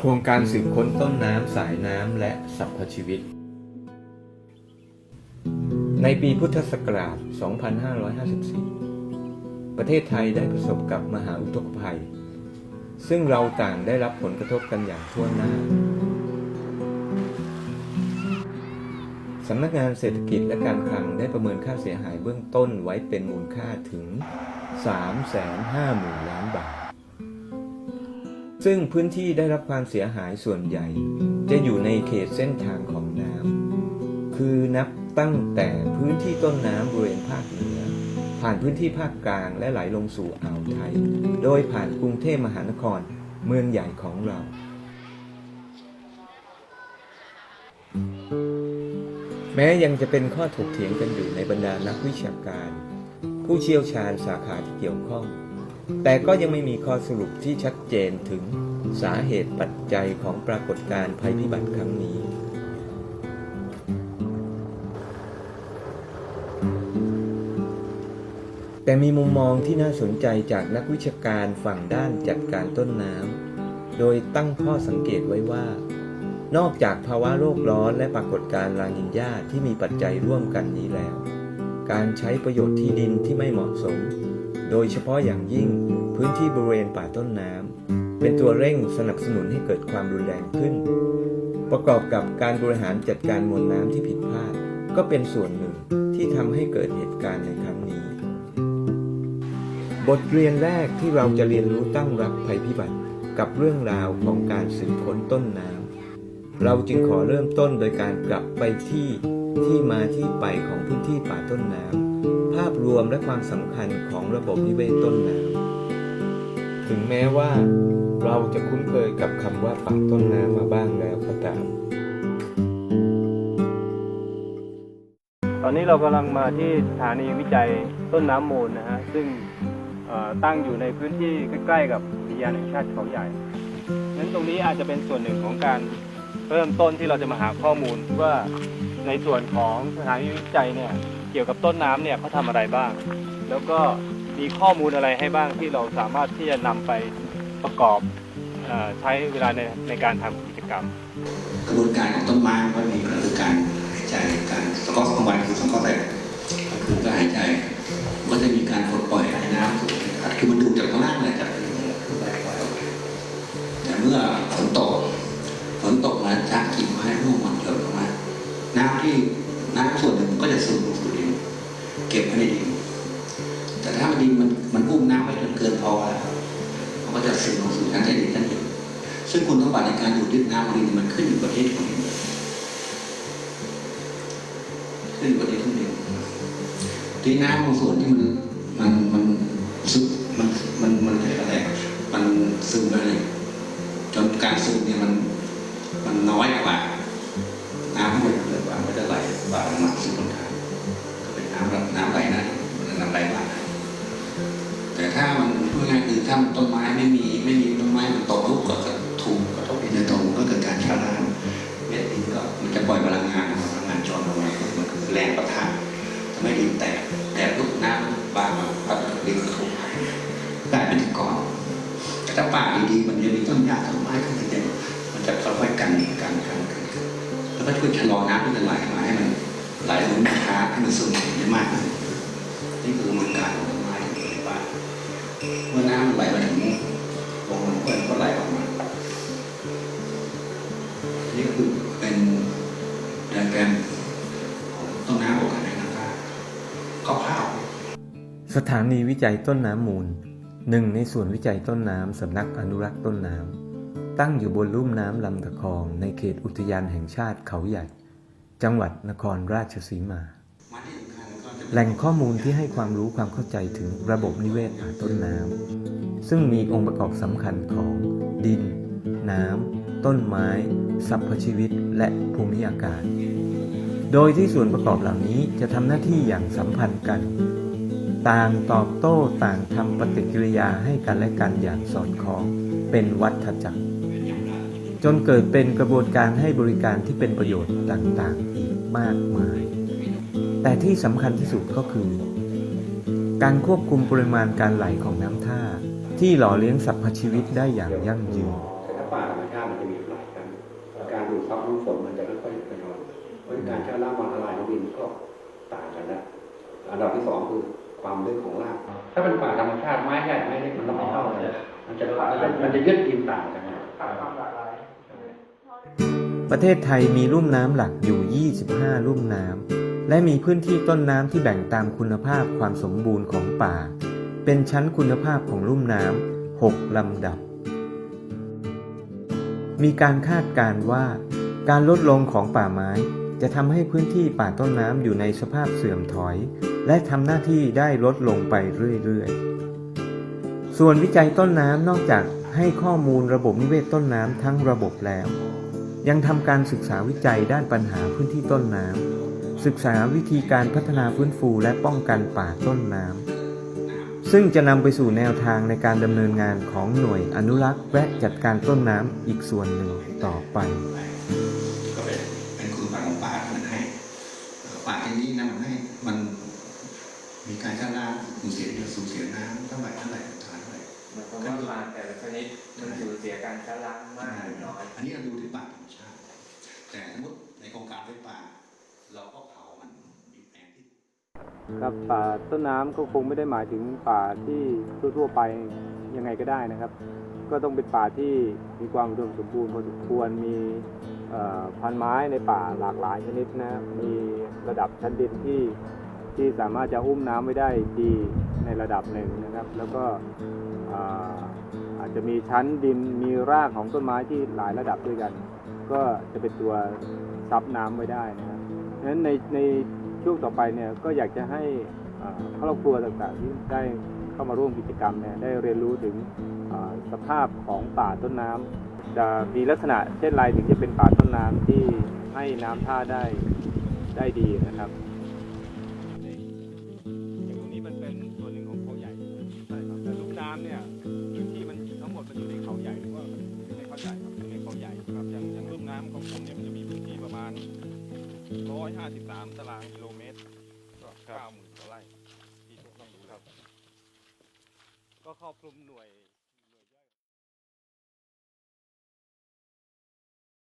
โครงการสืบค้นต้นน้ำสายน้ำและสรรพชีวิต ในปีพุทธศักราช 2554 ประเทศไทยได้ประสบกับมหาอุทกภัย ซึ่งเราต่างได้รับผลกระทบกันอย่างทั่วหน้าสำนักงานเศรษฐกิจและการคลังได้ประเมินค่าเสียหายเบื้องต้นไว้เป็นมูลค่าถึง 350,000 ล้านบาท ซึ่งพื้นที่ได้รับความเสียหายส่วนใหญ่ จะอยู่ในเขตเส้นทางของน้ำคือนับตั้งแต่พื้นที่ต้นน้ำบริเวณภาคเหนือ ผ่านพื้นที่ภาคกลางและไหลลงสู่อ่าวไทย โดยผ่านกรุงเทพมหานครเมืองใหญ่ของเรา แม้ยังจะเป็นข้อถกเถียงกันอยู่ในบรรดานักวิชาการ ผู้เชี่ยวชาญสาขาที่เกี่ยวข้อง แต่ก็ยังไม่มีข้อสรุปที่ชัดเจนถึงสาเหตุปัจจัยของปรากฏการณ์ภัยพิบัติครั้งนี้ แต่มีมุมมองที่น่าสนใจจากนักวิชาการฝั่งด้านจัดการต้นน้ำ โดยตั้งข้อสังเกตไว้ว่า นอกจากภาวะโลกร้อนและปรากฏการณ์ลานินญาที่มีปัจจัยร่วมกันนี้แล้ว การใช้ประโยชน์ที่ดินที่ไม่เหมาะสม โดยเฉพาะอย่างยิ่งพื้นที่บริเวณป่าต้นน้ำเป็นตัวเร่งสนับสนุนให้เกิดความรุนแรงขึ้น ประกอบกับการบริหารจัดการมวลน้ำที่ผิดพลาด ก็เป็นส่วนหนึ่งที่ทำให้เกิดเหตุการณ์ในครั้งนี้ บทเรียนแรกที่เราจะเรียนรู้ตั้งรับภัยพิบัติกับเรื่องราวของการสืบค้นต้นน้ำเราจึงขอเริ่มต้นโดยการกลับไปที่ ที่มาที่ไปของพื้นที่ป่าต้นน้ำภาพรวมและความสำคัญของระบบนิเวศต้นน้ำถึงแม้ว่าเราจะคุ้นเคยกับคำว่าป่าต้นน้ำมาบ้างแล้วก็ตาม ตอนนี้เรากำลังมาที่สถานีวิจัยต้นน้ำมูลนะฮะ ซึ่งตั้งอยู่ในพื้นที่ใกล้ๆ กับอุทยานแห่งชาติเขาใหญ่นั้นตรงนี้อาจจะเป็นส่วนหนึ่งของการเริ่มต้นที่เราจะมาหาข้อมูลว่า ในส่วนของสถานีวิจัยเนี่ยเกี่ยวกับต้นน้ำเนี่ยเขาทำอะไรบ้าง แล้วก็มีข้อมูลอะไรให้บ้างที่เราสามารถที่จะนำไปประกอบเออใช้เวลาในในการทำกิจกรรม กระบวนการของต้นไม้ก็มีก็คือการหายใจการสังเคราะห์สังวันคือสังเคราะห์แรงคือการหายใจ ก็จะมีการปลด ที่น้ำส่วนหนึ่งก็จะซึมลงสู่ดินเก็บไว้ในดินแต่ถ้ามันดินมันมันอุ้มน้ำไว้จนเกินพอแล้วมันก็จะซึมลงสู่ชั้นใต้ดินชั้นหนึ่งซึ่งคุณสมบัติในการดูดดึงน้ำของดินมันขึ้นอยู่ประเทศของดินขึ้นอยู่ประเทศของดินที่น้ำบางส่วนที่มันมันมันซึมมันมันมันเรียกอะไรมันซึมไปเลยจนการซึมเนี่ยมันมันน้อยกว่า มันกิดว่ามันจะไหลบาลงมาสู่ต้นทางก็เป็นน้ำน้ำไหลนะน้ำไหลมาแต่ถ้ามันพูดง่ายคือถ้ามันต้นไม้ไม่มีไม่มีต้นไม้มันตกลุกก็จะถูกกระทบดินโดยตรงก็เกิดการช้าน้ำเม็ดดินก็มันจะปล่อยพลังงานพลังงานจรลงมามันคือแรงประทะทำให้ดินแตกแตกลุกน้ำบางมาพัดดินกระทบกลายเป็นก้อนแต่ถ้าป่าดีๆมันจะมีต้นหญ้าต้นไม้ขึ้นมาเต็มมันจะค่อยๆกันกันกันกัน แล้วก็ช่วยชะลอน้ำที่จะไหลมาให้มันไหลลงช้าให้มันซึมได้มากขึ้นนี่คือกระบวนการของต้นไม้ที่ในป่าเมื่อน้ำมันไหลมาถึงลงมันก็ก็ไหลออกมา นี่ก็คือเป็นไดอะแกรมของต้นน้ำโอกาสในน้ำตาคร่าวสถานีวิจัยต้นน้ำมูลหนึ่งในส่วนวิจัยต้นน้ำสำนักอนุรักษ์ต้นน้ำ ตั้งอยู่บนลุ่มน้ำลำตะคองในเขตอุทยานแห่งชาติเขาใหญ่ จังหวัดนครราชสีมา แหล่งข้อมูลที่ให้ความรู้ความเข้าใจถึงระบบนิเวศป่าต้นน้ำซึ่งมีองค์ประกอบสำคัญของดิน น้ำ ต้นไม้สรรพชีวิต และภูมิอากาศ โดยที่ส่วนประกอบเหล่านี้จะทำหน้าที่อย่างสัมพันธ์กัน ต่างตอบโต้ต่างทำปฏิกิริยาให้กันและกันอย่างสอดคล้องเป็นวัฏจักร จนเกิดเป็นกระบวนการให้บริการที่เป็นประโยชน์ต่างๆ อีกมากมาย แต่ที่สำคัญที่สุดก็คือ การควบคุมปริมาณการไหลของน้ำท่า ที่หล่อเลี้ยงสรรพชีวิตได้อย่างยั่งยืนป่าธรรมชาติมันจะมีหลายกัน การดูดซับน้ำฝนมันจะค่อยๆทยอยเพราะการชะล้างมลลายของดินก็ต่างกันนะอันดับที่สองคือความลึกของราก ถ้าเป็นป่าธรรมชาติไม้ใหญ่ไม้เล็กมันไม่เท่ากัน มันจะมันจะยึดดินต่างกัน ประเทศไทยมีลุ่มน้ำหลักอยู่ 25 ลุ่มน้ำ และมีพื้นที่ต้นน้ำที่แบ่งตามคุณภาพความสมบูรณ์ของป่า เป็นชั้นคุณภาพของลุ่มน้ำ 6 ลำดับ มีการคาดการณ์ว่า การลดลงของป่าไม้ จะทำให้พื้นที่ป่าต้นน้ำอยู่ในสภาพเสื่อมถอย และทำหน้าที่ได้ลดลงไปเรื่อยๆ ส่วนวิจัยต้นน้ำนอกจากให้ข้อมูลระบบนิเวศต้นน้ำทั้งระบบแล้ว ยังทำการศึกษาวิจัยด้านปัญหาพื้นที่ต้นน้ำศึกษาวิธีการพัฒนาฟื้นฟูและป้องกันป่าต้นน้ำซึ่งจะนำไปสู่แนวทางในการดำเนินงานของหน่วยอนุรักษ์และจัดการต้นน้ำอีกส่วนหนึ่งต่อไปก็เป็นเป็นคุณสมบัติของป่าที่มันให้ป่าที่นี้นะมันให้มันมีการชะล้างสูญเสียสูญเสียน้ำเท่าไหร่เท่าไหร่เท่าไหร่หมายความว่าป่าแต่ละชนิดมันสูญเสียการชะล้างมากหรือน้อยอันนี้เราดูที่ป่าธรรมชาติ แต่สมมติในโครงการไฟป่า เราก็เผามันมีแปลงที่ครับป่าต้นน้ำก็คงไม่ได้หมายถึงป่าที่ทั่วๆไปยังไงก็ได้นะครับ ก็ต้องเป็นป่าที่มีความอุดมสมบูรณ์พอสมควรมีเอ่อพันไม้ในป่าหลากหลายชนิดนะมีระดับชั้นดินที่ที่สามารถจะอุ้มน้ำไว้ได้ดีในระดับหนึ่งนะครับ แล้วก็อ่าอาจจะมีชั้นดินมีรากของต้นไม้ที่หลายระดับด้วยกัน ก็จะเป็นตัวซับน้ำไว้ได้นะครับฉะนั้นในในช่วงต่อไปเนี่ยก็อยากจะให้ครอบครัวต่างๆที่ได้เข้ามาร่วมกิจกรรมเนี่ยได้เรียนรู้ถึงสภาพของป่าต้นน้ำจะมีลักษณะเช่นไรถึงจะเป็นป่าต้นน้ำที่ให้น้ำท่าได้ได้ดีนะครับ 153ตารางกิโลเมตร ก็90,000กว่าไร่ที่ต้องดูครับ ก็ครอบคลุมหน่วย